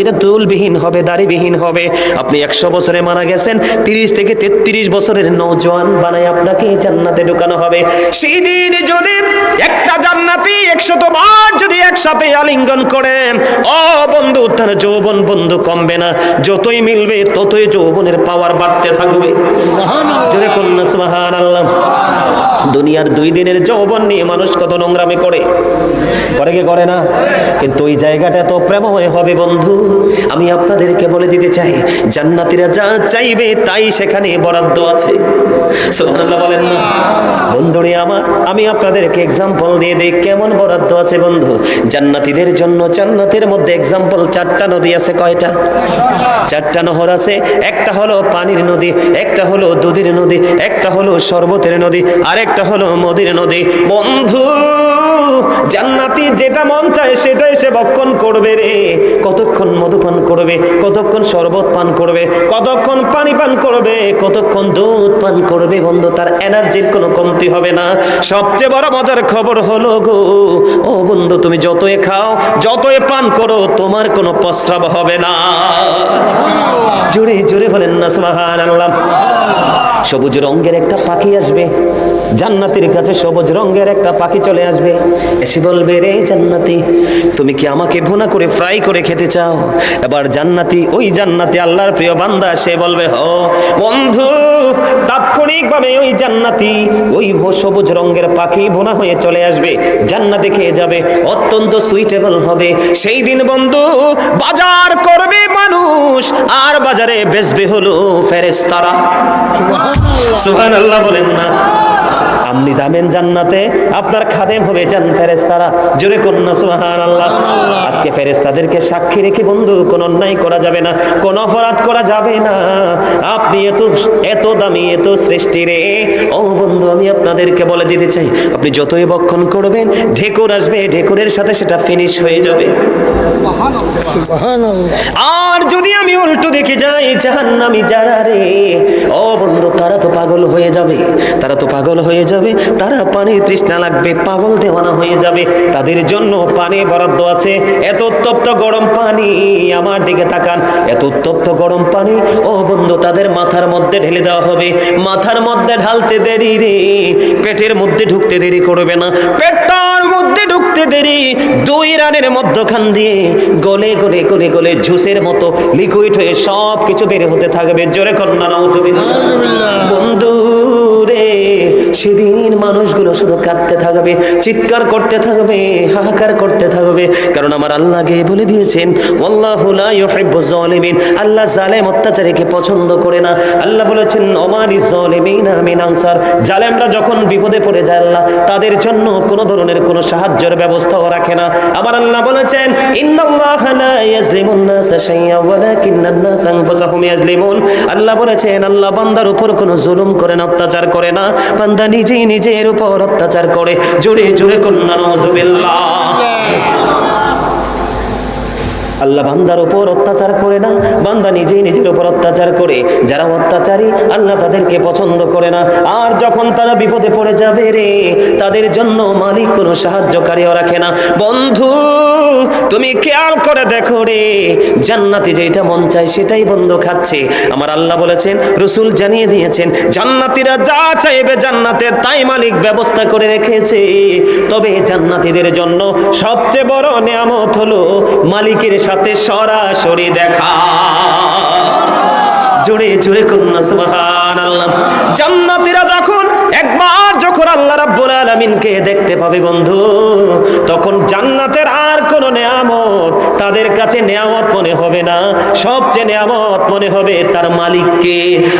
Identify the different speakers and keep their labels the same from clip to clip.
Speaker 1: জান্নাতিরা চুলবিহীন হবে, দাড়িবিহীন হবে। আপনি একশো বছরে মারা গেছেন, তিরিশ থেকে তেত্রিশ বছরের নৌজওয়ান বানায় আপনাকে জান্নাতে ঢুকানো হবে। সেই দিন যদি একটা জান্নাতি একশত বার যদি একসাথে আলিঙ্গন করে, ও বন্ধু, তার যৌবন বন্ধু কমবে না। যতই মিলবে, ততই যৌবনের পাওয়ার বাড়তে থাকবে। জোরে কন্যা সুবহান আল্লাহ দুনিয়ার দুই দিনের যৌবন নিয়ে মানুষ কত নোংরামি করে। করে কি করে না? কিন্তু ওই জায়গাটা তো প্রেমময় হবে বন্ধু। আমি আপনাদেরকে বলে দিতে চাই, জান্নাতীরা যা চাইবে তাই সেখানে বরাদ্দ আছে। সুবহানাল্লাহ বলেন না। বন্ধুরে আমার, আমি আপনাদেরকে এক্সাম্পল দিয়ে দিই, কেমন বরাদ্দ আছে বন্ধু? জান্নাতীদের জন্য জান্নাতের মধ্যে এক্সাম্পল চারটা নদী আছে কয়টা? চারটা নহর আছে, একটা হলো পানির নদী, একটা হলো দুধের নদী, একটা হলো শরবতের নদী, আরেকটা হলো মদির নদী। বন্ধু, জান্নাতি যেটা মন চায় সেটাই সে বক্ষণ করবে রে। কতক্ষণ মধু পান করবে, কতক্ষণ শরবত পান করবে, কতক্ষণ পানি পান করবে, কতক্ষণ দুধ পান করবে বন্ধু, তার এনার্জির কোনো কমতি হবে না। সবচেয়ে বড় মজার খবর হলো গো, ও বন্ধু, তুমি যতই খাও, যতই পান করো, তোমার কোনো প্রস্রাব হবে না। জোরে জোরে বলেন না সুবহান আল্লাহ সবুজ রঙের একটা পাখি আসবে। জান্নাতির কাছে সবুজ রঙের একটা পাখি চলে আসবে। এসে বলবে, রে জান্নাতি, তুমি কি আমাকে ভুনা করে ফ্রাই করে খেতে চাও? এবার জান্নাতি, ওই জান্নাতি আল্লাহর প্রিয় বান্দা সে বলবে, হ, বন্ধু, তাৎক্ষণিকভাবে ওই জান্নাতি, ওই সবুজ রঙের পাখি ভুনা হয়ে চলে আসবে। জান্নাতে খেয়ে যাবে, অত্যন্ত সুইটেবল হবে। সেই দিন বন্ধু, বাজার করবে মানুষ, আর বাজারে বেচবে হলো ফেরেস্তারা সুহান আল্লাহ বলেন না। আপনি দামেন জান্নাতে, আপনার খাদেম হবে জান ফেরেস্তারা জোরে করুন না সুহান আল্লাহ আজকে ফেরেস্তাদেরকে সাক্ষী রেখে বন্ধু, কোন অন্যায় করা যাবে না, কোন অপরাধ করা যাবে না। আপনি এত এত দামি, এত সৃষ্টি রে। ও বন্ধু, আমি আপনাদেরকে বলে দিতে চাই, আপনি যতই বক্ষণ করবেন, ঢেকুর আসবে, ঢেকুরের সাথে সেটা ফিনিশ হয়ে যাবে। আর যদি আমি উল্টো দেখে যাই, জাহান্নামি যারা রে, ও বন্ধু, তারা তো পাগল হয়ে যাবে, তারা তো পাগল হয়ে যাবে। তারা পানির তৃষ্ণা লাগবে, পাগল দেওয়ানা হয়ে যাবে। তাদের জন্য পানি বরাদ্দ আছে। এত উত্তপ্ত গরম পানি, আমার দিকে তাকান। এত উত্তপ্ত গরম পানি, ও বন্ধু, তাদের মাথার মধ্যে ঢেলে দেওয়া হবে। মাথার মধ্যে ঢালতে দেরি রে। পেটের মধ্যে ঢুকতে দেরি করবে না। পেটটার মধ্যে ঢুকতে দেরি। দুই রানের মধ্যখান দিয়ে গলে গলে গলে গলে জুসের মতো লিকুইড হয়ে সব কিছু বের হতে থাকবে। জোরে কন্যা বন্ধু রে। সেদিন মানুষগুলো শুধু কাঁদতে থাকবে, চিৎকার করতে থাকবে, হাহাকার করতে থাকবে। কারণ আমার আল্লাহ গিয়ে বলে দিয়েছেন আল্লাহ জালেম অত্যাচারীকে পছন্দ করে না। আল্লাহ বলেছেন, ওমানি জালিমিন আমিন আনসার। জালেমরা যখন বিপদে পড়ে যায়, আল্লাহ তাদের জন্য কোনো ধরনের কোনো সাহায্যের ব্যবস্থাও রাখে না। আমার আল্লাহ বলেছেন আল্লাহ বলেছেন, আল্লাহ বান্দার উপর কোনো জুলুম করে না, অত্যাচার করে না। বান্দা নিজেই নিজের উপর অত্যাচার করে। জোরে জোরে কন্যা নজুবিল্লাহ আল্লাহ বান্দার উপর অত্যাচার করে না, বান্দা নিজেই নিজের উপর অত্যাচার করে। যারা অত্যাচারী, আল্লাহ তাদেরকে পছন্দ করে না। আর যখন তারা বিপদে পড়ে যাবে রে, তাদের জন্য মালিক কোনো সাহায্যকারীও রাখে না। বন্ধু তুমি খেয়াল করে দেখো রে। জান্নাতি যেটা মন চায় সেটাই বন্ধু খাচ্ছে। আমার আল্লাহ বলেছেন, রসুল জানিয়ে দিয়েছেন, জান্নাতিরা যা চাইবে জান্নাতে তাই মালিক ব্যবস্থা করে রেখেছে। তবে জান্নাতীদের জন্য সবচেয়ে বড় নিয়ামত হলো মালিকের সাথে সরাসরি দেখা। জোরে জোরে কন্যা আল্লাহ জান্নাতীরা যখন একবার যখন আল্লাহ রাব্বুল আলামিনকে দেখতে পাবে বন্ধু, তখন জান্নাতের আর কোনো নেয়ামত তাদের কাছে নেয়ামত মনে হবে না। সবচেয়ে নেয়ামত মনে হবে তার মালিককে।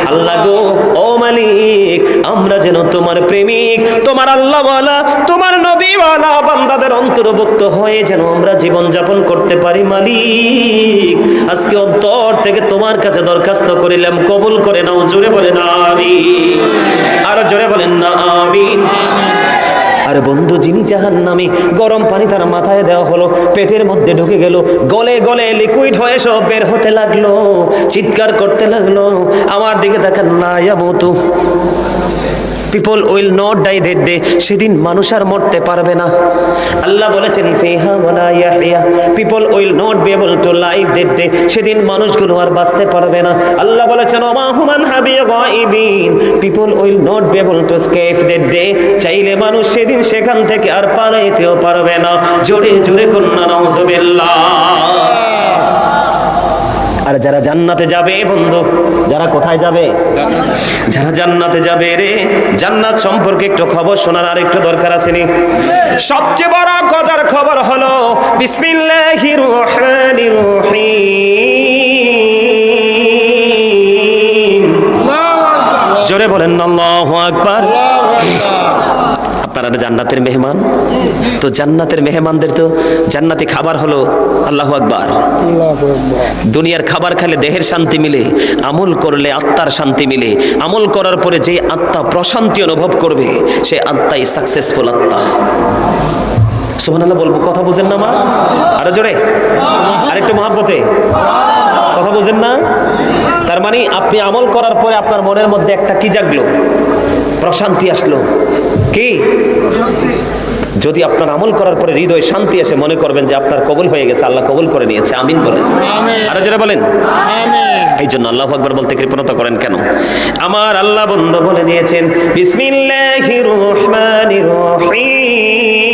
Speaker 1: আল্লাহ গো, ও মালিক, আমরা যেন তোমার প্রেমিক, তোমার আল্লাহওয়ালা, তোমার নবীওয়ালা বান্দাদের অন্তর্ভুক্ত হয়ে যেন আমরা জীবন যাপন করতে পারি মালিক। আজকে অন্তর থেকে তোমার কাছে দরখাস্ত করিলাম, কবুল করে নাও, জোরে বলে না আমি আরও জোরে বলেন না, আমিন। আর বন্ধু, যিনি জাহান নামে গরম পানি তার মাথায় দেওয়া হলো, পেটের মধ্যে ঢুকে গেল, গলে গলে লিকুইড হয়ে সব বের হতে লাগল, চিৎকার করতে লাগল, আমার দিকে দেখেন না ইয়ামতু people will not die that day সেদিন মানুষ আর মরতে পারবে না। আল্লাহ বলেছেন, ফিহা ওয়ালা ইয়াহইয়া people will not be able to live that day সেদিন মানুষগুলো আর বাঁচতে পারবে না। আল্লাহ বলেছেন, ওমা হুমান হাবি গায়বিন people will not be able to escape that day চাইলে মানুষ সেদিন সেখান থেকে আর পালাইতেও পারবে না। জোরে জোরে কন্যা, নাউজুবিল্লাহ। আর যারা জান্নাতে যাবে বন্ধু যারা কোথায় যাবে? যারা জান্নাতে যাবে রে জান্নাত সম্পর্কে একটু খবর শোনার আর একটু দরকার আছে নি? সবচেয়ে বড় কথার খবর হলো বিসমিল্লাহির রহমানির রহিম। জোরে বলেন আল্লাহু আকবার আল্লাহু আকবার। আপনারা জান্নাতের মেহমান। তো জান্নাতের মেহমানদের তো জান্নাতি খাবার হলো আল্লাহু আকবার। দুনিয়ার খাবার খেলে দেহের শান্তি মিলে, আমল করলে আত্মার শান্তি মিলে, আমল করার পরে যে আত্মা প্রশান্তি অনুভব করবে, সে আত্মাই সাকসেসফুল আত্মা। সুবহানাল্লাহ, বলব কথা বুঝেন না মা? আরও জোরে? আরেকটু মহাব্বতে? কথা বুঝেন না? তার মানে আপনি আমল করার পরে আপনার মনের মধ্যে একটা কি জাগলো? প্রশান্তি আসলো। কি? যদি আপনার আমল করার পরে হৃদয় শান্তি আসে মনে করবেন যে আপনার কবুল হয়ে গেছে আল্লাহ কবল করে নিয়েছে আমিন বলেন। আরও যারা বলেন। এই জন্য আল্লাহ আকবর বলতে কৃপণতা করেন কেন? আমার আল্লাহ বন্ধ বলে দিয়েছেন বিসমিল্লাহির রহমানির রহিম।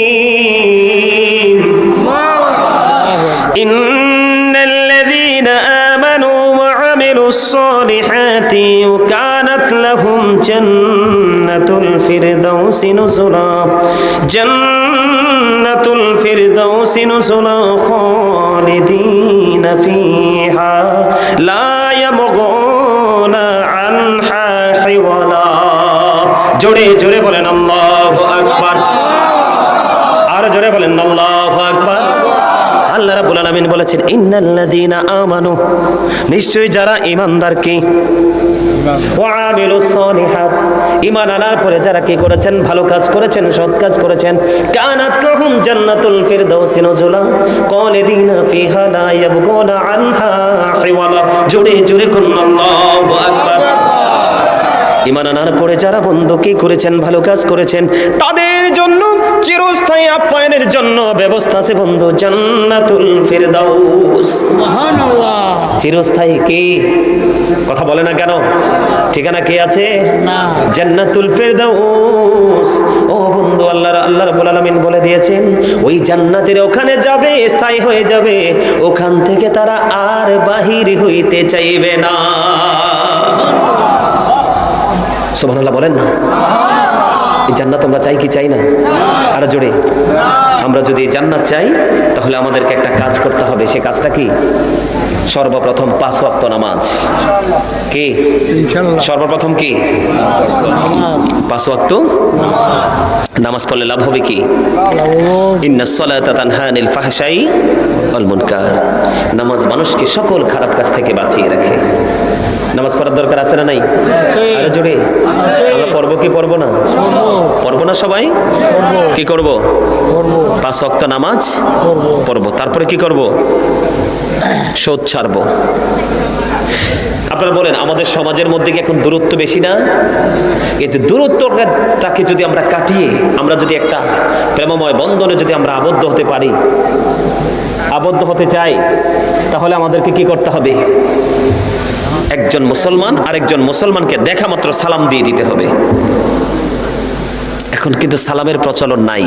Speaker 1: الصالحات كانت لهم جنة الفردوس نزلا جنة الفردوس نزلا خالدين فيها لا يبغون عنها حولا জোরে জোরে বলেন আল্লাহ আকবার আরো জোরে বলেন আল্লাহ আকবার আল্লাহ রাব্বুল আলামিন বলেছেন, ইন্নাল্লাযীনা আমানু। নিশ্চয়ই যারা ঈমান আনার পরে যারা কি করেছেন? ভালো কাজ করেছেন, সৎ কাজ করেছেন। কানাত জান্নাতুল ফিরদাউসি ফিহা লা ইয়াবগুনা আনহা হিওয়ালা কোন আল্লাহু আকবার। ইমান আনার পরে যারা বন্ধু কি করেছেন? ভালো কাজ করেছেন। তাদের জন্য চিরস্থায়ী আপ্যায়নের জন্য ব্যবস্থা আছে বন্ধু জান্নাতুল ফিরদাউস। চিরস্থায়ী কি? কথা বলে না কেন? ঠিকানা কে আছে?
Speaker 2: না।
Speaker 1: জান্নাতুল ফিরদাউস। ও বন্ধু আল্লাহ আল্লাহ রাব্বুল আলামিন বলে দিয়েছেন ওই জান্নাতের ওখানে যাবে স্থায়ী হয়ে যাবে। ওখান থেকে তারা আর বাহির হইতে চাইবে না। সুবহানাল্লাহ বলেন না। এই জান্নাত আমরা চাই কি চাই না? আর জোরে। আমরা যদি এই জান্নাত চাই তাহলে আমাদেরকে একটা কাজ করতে হবে। সে কাজটা কি? সর্বপ্রথম পাঁচ ওয়াক্ত নামাজ। কি? সর্বপ্রথম কি? পাঁচ ওয়াক্ত নামাজ পড়লে লাভ হবে কি? ইন্না সলাতা তানহা আনিল ফাহশাই ওয়াল মুনকার। নামাজ মানুষকে সকল খারাপ কাজ থেকে বাঁচিয়ে রাখে। নামাজ পড়ার দরকার আছে না নাই? আরে জোরে। আমরা পড়ব কি পড়ব না? পড়ব। না সবাই? কি করব? পাঁচ ওয়াক্ত নামাজ? পড়ব। তারপরে কি করব? শোধ ছাড়বো। আপনারা বলেন আমাদের সমাজের মধ্যে কি এখন দূরত্ব বেশি না? কিন্তু দূরত্বটাকে যদি আমরা কাটিয়ে আমরা যদি একটা প্রেমময় বন্ধনে যদি আমরা আবদ্ধ হতে পারি আবদ্ধ হতে চাই তাহলে আমাদেরকে কি করতে হবে? একজন মুসলমান আরেকজন মুসলমানকে দেখা মাত্র সালাম দিয়ে দিতে হবে। এখন কিন্তু সালামের প্রচলন নাই।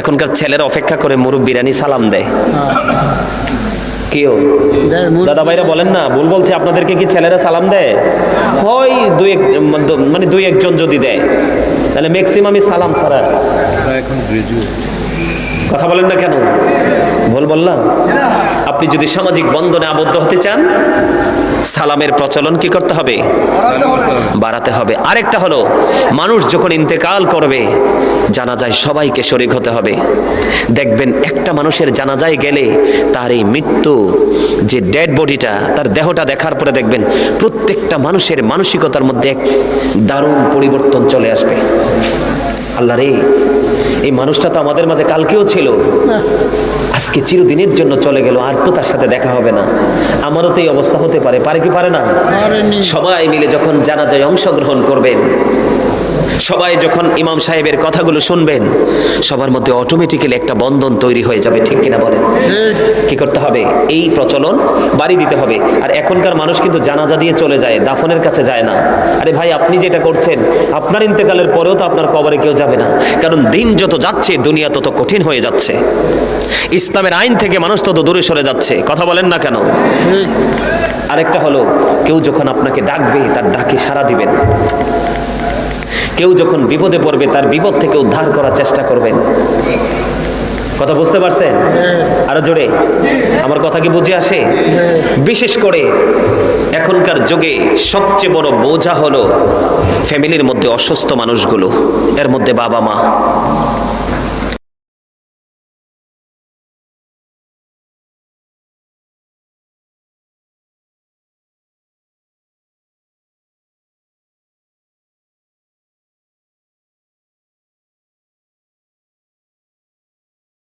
Speaker 1: এখনকার ছেলেরা অপেক্ষা করে মুরব্বিরানি সালাম দেয়। কেউ দাদা ভাইরা বলেন না ভুল বলছে আপনাদেরকে কি ছেলেরা সালাম দেয়? হয় দুই এক মানে দুই একজন যদি দেয় তাহলে ম্যাক্সিমামই সালাম ছাড়া।
Speaker 3: এখন
Speaker 1: কথা বলেন না কেন? ভুল বললাম? আপনি যদি সামাজিক বন্ধনে আবদ্ধ হতে চান সালামের প্রচলন কি করতে হবে? বাড়াতে হবে। আরেকটা হলো মানুষ যখন ইন্তেকাল করবে জানাজায় সবাইকে শরিক হতে হবে। দেখবেন একটা মানুষের জানাজায় গেলে তার এই মৃত্যু যে ডেড বডিটা তার দেহটা দেখার পরে দেখবেন প্রত্যেকটা মানুষের মানসিকতার মধ্যে এক দারুণ পরিবর্তন চলে আসবে। আল্লাহ রে এই মানুষটা তো আমাদের মাঝে কালকেও ছিল। আজকে চিরদিনের জন্য চলে গেল আর তো তার সাথে দেখা হবে না। আমারও তো এই অবস্থা হতে পারে পারে কি পারে না? সবাই মিলে যখন জানাজায় অংশগ্রহণ করবেন সবাই যখন ইমাম সাহেবের কথাগুলো শুনবেন, সবার মধ্যে অটোমেটিক্যালি একটা বন্ধন তৈরি হয়ে যাবে, ঠিক কিনা বলেন? কি করতে হবে? এই প্রচলন বাড়ি দিতে হবে। আর এখনকার মানুষ কিন্তু জানাজা দিয়ে চলে যায়, দাফনের কাছে যায় না। আরে ভাই, আপনি যেটা করছেন, আপনার ইন্তেকালের পরেও তো আপনার কবরে কেউ যাবে না। কারণ দিন যত যাচ্ছে, দুনিয়া তত কঠিন হয়ে যাচ্ছে। ইসলামের আইন থেকে মানুষ তত দূরে সরে যাচ্ছে। কথা বলেন না কেন? আরেকটা হলো, কেউ যখন আপনাকে ডাকবে, তার ডাকে সাড়া দিবেন। কেউ যখন বিপদে পড়বে, তার বিপদ থেকে উদ্ধার করার চেষ্টা করবেন। কথা বুঝতে পারছেন? আরও জোরে। আমার কথা কি বুঝে আসে? বিশেষ করে এখনকার যুগে সবচেয়ে বড় বোঝা হলো, ফ্যামিলির মধ্যে অসুস্থ মানুষগুলো, এর মধ্যে বাবা মা